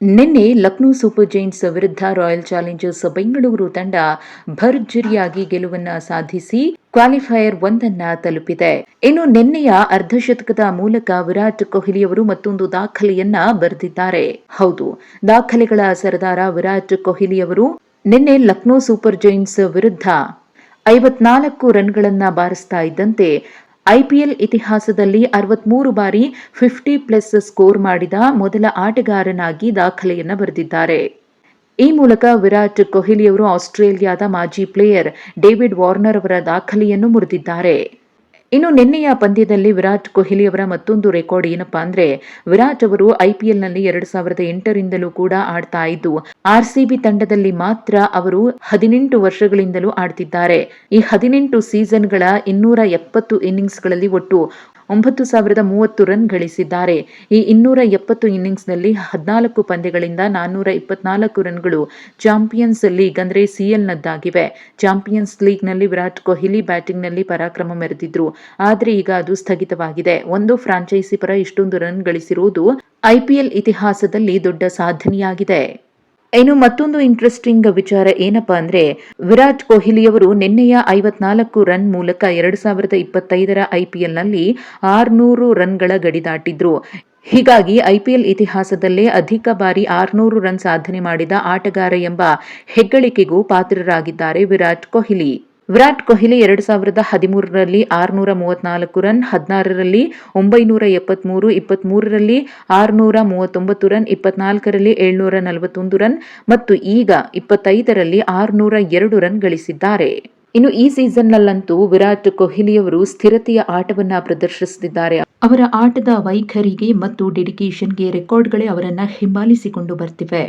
ನಿನ್ನೆ Lucknow super Giants ವಿರುದ್ಧ royal Challengers Bengaluru ತಂಡ ಭರ್ಜರಿಯಾಗಿ ಗೆಲುವನ್ನ ಸಾಧಿಸಿ ಕ್ವಾಲಿಫೈಯರ್ ಒಂದನ್ನ ತಲುಪಿದೆ. ಇನ್ನು ನಿನ್ನೆಯ ಅರ್ಧಶತಕದ ಮೂಲಕ ವಿರಾಟ್ ಕೊಹ್ಲಿಯವರು ಮತ್ತೊಂದು ದಾಖಲೆಯನ್ನ ಬರೆದಿದ್ದಾರೆ. ಹೌದು, ದಾಖಲೆಗಳ ಸರದಾರ ವಿರಾಟ್ ಕೊಹ್ಲಿಯವರು ನಿನ್ನೆ ಲಕ್ನೋ ಸೂಪರ್ ಜೈಂಟ್ಸ್ ವಿರುದ್ಧ ಐವತ್ನಾಲ್ಕು ರನ್ಗಳನ್ನ ಬಾರಿಸ್ತಾ ಇದ್ದಂತೆ ಐಪಿಎಲ್ ಇತಿಹಾಸದಲ್ಲಿ ಅರವತ್ಮೂರು ಬಾರಿ ಫಿಫ್ಟಿ ಪ್ಲಸ್ ಸ್ಕೋರ್ ಮಾಡಿದ ಮೊದಲ ಆಟಗಾರನಾಗಿ ದಾಖಲೆಯನ್ನು ಬರೆದಿದ್ದಾರೆ. ಈ ಮೂಲಕ ವಿರಾಟ್ ಕೊಹ್ಲಿಯವರು ಆಸ್ಟ್ರೇಲಿಯಾದ ಮಾಜಿ ಪ್ಲೇಯರ್ ಡೇವಿಡ್ ವಾರ್ನರ್ ಅವರ ದಾಖಲೆಯನ್ನು ಮುರಿದಿದ್ದಾರೆ. ಇನ್ನು ನಿನ್ನೆಯ ಪಂದ್ಯದಲ್ಲಿ ವಿರಾಟ್ ಕೊಹ್ಲಿ ಅವರ ಮತ್ತೊಂದು ರೆಕಾರ್ಡ್ ಏನಪ್ಪಾ ಅಂದ್ರೆ, ವಿರಾಟ್ ಅವರು ಐಪಿಎಲ್ನಲ್ಲಿ ಎರಡ್ ಸಾವಿರದ ಎಂಟರಿಂದಲೂ ಕೂಡ ಆಡ್ತಾ ಇದ್ದು ಆರ್ಸಿಬಿ ತಂಡದಲ್ಲಿ ಮಾತ್ರ ಅವರು ಹದಿನೆಂಟು ವರ್ಷಗಳಿಂದಲೂ ಆಡ್ತಿದ್ದಾರೆ. ಈ ಹದಿನೆಂಟು ಸೀಸನ್ಗಳ ಇನ್ನೂರ ಎಪ್ಪತ್ತು ಇನ್ನಿಂಗ್ಸ್ಗಳಲ್ಲಿ ಒಟ್ಟು ಒಂಬತ್ತು ಸಾವಿರದ ಮೂವತ್ತು ರನ್ ಗಳಿಸಿದ್ದಾರೆ. ಈ ಇನ್ನೂರ ಎಪ್ಪತ್ತು ಇನ್ನಿಂಗ್ಸ್ನಲ್ಲಿ ಹದಿನಾಲ್ಕು ಪಂದ್ಯಗಳಿಂದ ನಾನ್ನೂರ ಇಪ್ಪತ್ನಾಲ್ಕು ರನ್ಗಳು ಚಾಂಪಿಯನ್ಸ್ ಲೀಗ್ ಅಂದರೆ ಸಿಎಲ್ನದ್ದಾಗಿವೆ. ಚಾಂಪಿಯನ್ಸ್ ಲೀಗ್ನಲ್ಲಿ ವಿರಾಟ್ ಕೊಹ್ಲಿ ಬ್ಯಾಟಿಂಗ್ನಲ್ಲಿ ಪರಾಕ್ರಮ ಮೆರೆದಿದ್ರು. ಆದರೆ ಈಗ ಅದು ಸ್ಥಗಿತವಾಗಿದೆ. ಒಂದು ಫ್ರಾಂಚೈಸಿ ಪರ ಇಷ್ಟೊಂದು ರನ್ ಗಳಿಸಿರುವುದು ಐಪಿಎಲ್ ಇತಿಹಾಸದಲ್ಲಿ ದೊಡ್ಡ ಸಾಧನೆಯಾಗಿದೆ. ಇನ್ನು ಮತ್ತೊಂದು ಇಂಟ್ರೆಸ್ಟಿಂಗ್ ವಿಚಾರ ಏನಪ್ಪಾ ಅಂದ್ರೆ, ವಿರಾಟ್ ಕೊಹ್ಲಿಯವರು ನಿನ್ನೆಯ ಐವತ್ನಾಲ್ಕು ರನ್ ಮೂಲಕ ಎರಡು ಸಾವಿರದ ಇಪ್ಪತ್ತೈದರ ಐಪಿಎಲ್ನಲ್ಲಿ ಆರ್ನೂರು ರನ್ಗಳ ಗಡಿ ದಾಟಿದ್ರು. ಹೀಗಾಗಿ ಐಪಿಎಲ್ ಇತಿಹಾಸದಲ್ಲೇ ಅಧಿಕ ಬಾರಿ ಆರ್ನೂರು ರನ್ ಸಾಧನೆ ಮಾಡಿದ ಆಟಗಾರ ಎಂಬ ಹೆಗ್ಗಳಿಕೆಗೂ ಪಾತ್ರರಾಗಿದ್ದಾರೆ ವಿರಾಟ್ ಕೊಹ್ಲಿ. ವಿರಾಟ್ ಕೊಹ್ಲಿ ಎರಡು ಸಾವಿರದ ಹದಿಮೂರರಲ್ಲಿ ಆರುನೂರ ಮೂವತ್ನಾಲ್ಕು ರನ್, ಹದಿನಾರರಲ್ಲಿ ಒಂಬೈನೂರ ಎಪ್ಪತ್ಮೂರು, ಇಪ್ಪತ್ಮೂರರಲ್ಲಿ ಆರುನೂರ ಮೂವತ್ತೊಂಬತ್ತು ರನ್, ಇಪ್ಪತ್ನಾಲ್ಕರಲ್ಲಿ ಏಳ್ನೂರ ನಲವತ್ತೊಂದು ರನ್ ಮತ್ತು ಈಗ ಇಪ್ಪತ್ತೈದರಲ್ಲಿ ಆರುನೂರ ಎರಡು ರನ್ ಗಳಿಸಿದ್ದಾರೆ. ಇನ್ನು ಈ ಸೀಸನ್ನಲ್ಲಂತೂ ವಿರಾಟ್ ಕೊಹ್ಲಿಯವರು ಸ್ಥಿರತೆಯ ಆಟವನ್ನ ಪ್ರದರ್ಶಿಸುತ್ತಿದ್ದಾರೆ. ಅವರ ಆಟದ ವೈಖರಿಗೆ ಮತ್ತು ಡೆಡಿಕೇಶನ್ಗೆ ರೆಕಾರ್ಡ್ಗಳೇ ಅವರನ್ನು ಹಿಂಬಾಲಿಸಿಕೊಂಡು ಬರ್ತಿವೆ.